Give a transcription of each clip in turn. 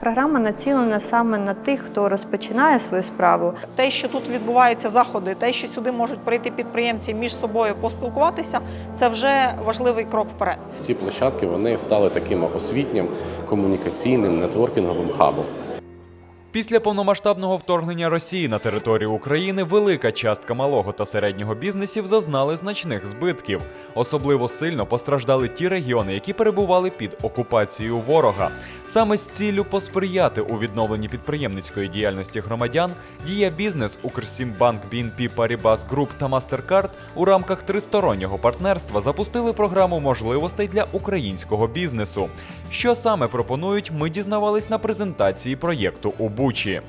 програма націлена саме на тих, хто розпочинає свою справу. Те, що тут відбуваються заходи, те, що сюди можуть прийти підприємці між собою поспілкуватися, це вже важливий крок вперед. Ці площадки вони стали таким освітнім, комунікаційним, нетворкінговим хабом. Після повномасштабного вторгнення Росії на територію України велика частка малого та середнього бізнесів зазнали значних збитків. Особливо сильно постраждали ті регіони, які перебували під окупацією ворога. Саме з ціллю посприяти у відновленні підприємницької діяльності громадян дія бізнес Укрсімбанк, BNP Paribas Group та MasterCard у рамках тристороннього партнерства запустили програму можливостей для українського бізнесу. Що саме пропонують, ми дізнавались на презентації проєкту у Бучі.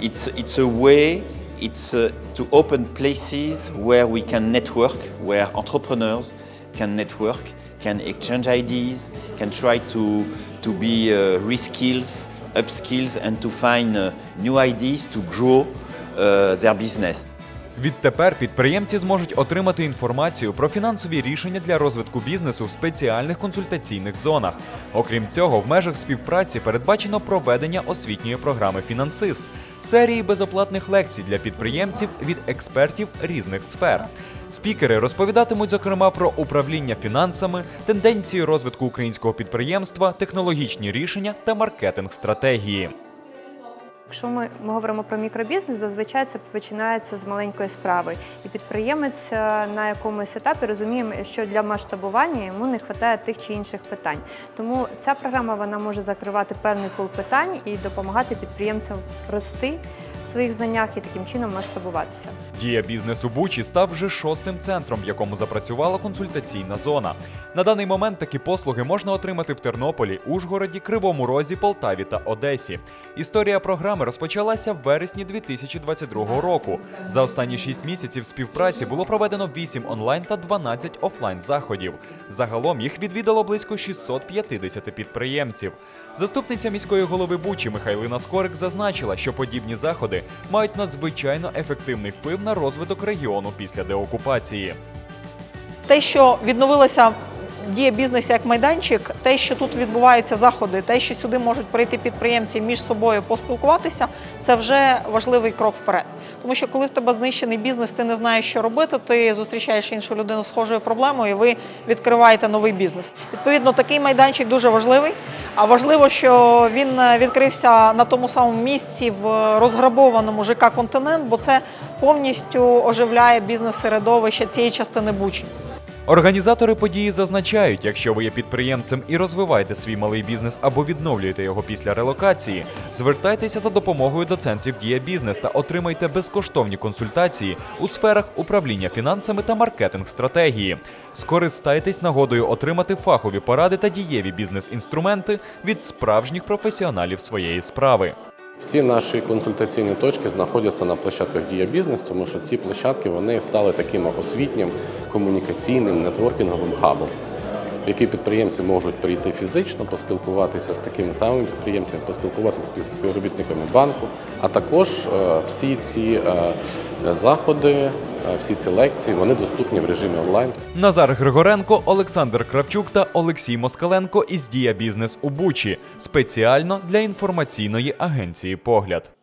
It's, it's a way it's uh, to open places where we can network, where entrepreneurs can network, can exchange ideas, can try to, to be uh, reskills, upskills, and to find uh, new ideas to grow uh, their business. Відтепер підприємці зможуть отримати інформацію про фінансові рішення для розвитку бізнесу в спеціальних консультаційних зонах. Окрім цього, в межах співпраці передбачено проведення освітньої програми Фінансист, серії безоплатних лекцій для підприємців від експертів різних сфер. Спікери розповідатимуть зокрема про управління фінансами, тенденції розвитку українського підприємства, технологічні рішення та маркетинг стратегії. Якщо ми, ми говоримо про мікробізнес, зазвичай це починається з маленької справи. І підприємець е, на якомусь етапі розуміє, що для масштабування йому не вистачає тих чи інших питань. Тому ця програма вона може закривати певний пул питань і допомагати підприємцям рости своїх знаннях і таким чином масштабуватися. Дія бізнесу Бучі став вже шостим центром, в якому запрацювала консультаційна зона. На даний момент такі послуги можна отримати в Тернополі, Ужгороді, Кривому Розі, Полтаві та Одесі. Історія програми розпочалася в вересні 2022 року. За останні шість місяців співпраці було проведено 8 онлайн та 12 офлайн заходів. Загалом їх відвідало близько 650 підприємців. Заступниця міської голови Бучі Михайлина Скорик зазначила, що подібні заходи мають надзвичайно ефективний вплив на розвиток регіону після деокупації. Те, що відновилася дія бізнесу як майданчик, те, що тут відбуваються заходи, те, що сюди можуть прийти підприємці між собою поспілкуватися, це вже важливий крок вперед. Тому що коли в тебе знищений бізнес, ти не знаєш, що робити, ти зустрічаєш іншу людину з схожою проблемою, і ви відкриваєте новий бізнес. Відповідно, такий майданчик дуже важливий. А важливо, що він е, відкрився на тому самому місці в розграбованому ЖК Континент, бо це повністю оживляє бізнес-середовище цієї частини Бучі. Організатори події зазначають, якщо ви є підприємцем і розвиваєте свій малий бізнес або відновлюєте його після релокації, звертайтеся за допомогою до центрів Дія Бізнес та отримайте безкоштовні консультації у сферах управління фінансами та маркетинг стратегії. Скористайтесь нагодою отримати фахові поради та дієві бізнес-інструменти від справжніх професіоналів своєї справи. Всі наші консультаційні точки знаходяться на площадках Дія Бізнес, тому що ці площадки вони стали таким освітнім, комунікаційним, нетворкінговим хабом, в який підприємці можуть прийти фізично, поспілкуватися з такими самими підприємцями, поспілкуватися з співробітниками банку. А також е, всі ці е, заходи, е, всі ці лекції вони доступні в режимі онлайн. Назар Григоренко, Олександр Кравчук та Олексій Москаленко із Дія Бізнес у Бучі спеціально для інформаційної агенції Погляд.